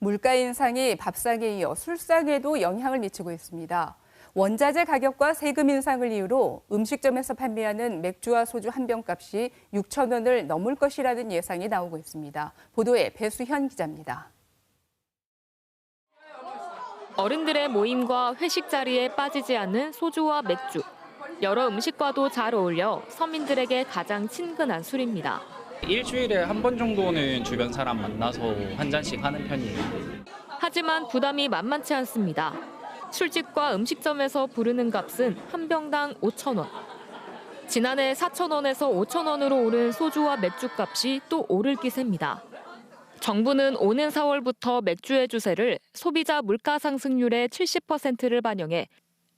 물가 인상이 밥상에 이어 술상에도 영향을 미치고 있습니다. 원자재 가격과 세금 인상을 이유로 음식점에서 판매하는 맥주와 소주 한 병 값이 6천 원을 넘을 것이라는 예상이 나오고 있습니다. 보도에 배수현 기자입니다. 어른들의 모임과 회식 자리에 빠지지 않는 소주와 맥주. 여러 음식과도 잘 어울려 서민들에게 가장 친근한 술입니다. 일주일에 한 번 정도는 주변 사람 만나서 한 잔씩 하는 편이에요. 하지만 부담이 만만치 않습니다. 술집과 음식점에서 부르는 값은 한 병당 5천 원. 지난해 4천 원에서 5천 원으로 오른 소주와 맥주 값이 또 오를 기세입니다. 정부는 오는 4월부터 맥주의 주세를 소비자 물가 상승률의 70%를 반영해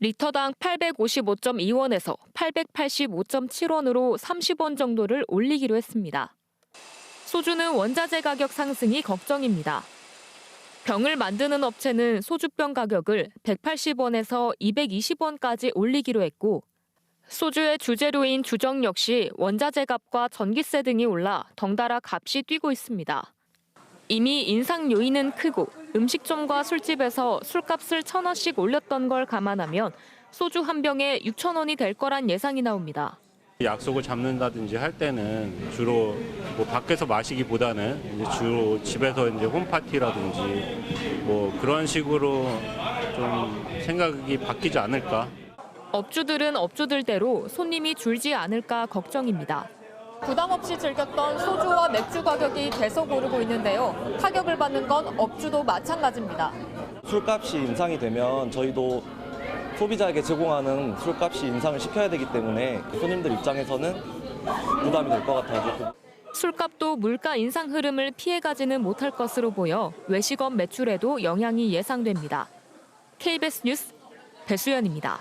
리터당 855.2원에서 885.7원으로 30원 정도를 올리기로 했습니다. 소주는 원자재 가격 상승이 걱정입니다. 병을 만드는 업체는 소주병 가격을 180원에서 220원까지 올리기로 했고 소주의 주재료인 주정 역시 원자재 값과 전기세 등이 올라 덩달아 값이 뛰고 있습니다. 이미 인상 요인은 크고 음식점과 술집에서 술값을 천 원씩 올렸던 걸 감안하면 소주 한 병에 6천 원이 될 거란 예상이 나옵니다. 약속을 잡는다든지 할 때는 주로 뭐 밖에서 마시기보다는 이제 주로 집에서 이제 홈파티라든지 뭐 그런 식으로 좀 생각이 바뀌지 않을까. 업주들은 업주들대로 손님이 줄지 않을까 걱정입니다. 부담 없이 즐겼던 소주와 맥주 가격이 계속 오르고 있는데요. 타격을 받는 건 업주도 마찬가지입니다. 술값이 인상이 되면 저희도 소비자에게 제공하는 술값이 인상을 시켜야 되기 때문에 손님들 입장에서는 부담이 될 것 같아요. 술값도 물가 인상 흐름을 피해가지는 못할 것으로 보여 외식업 매출에도 영향이 예상됩니다. KBS 뉴스 배수연입니다.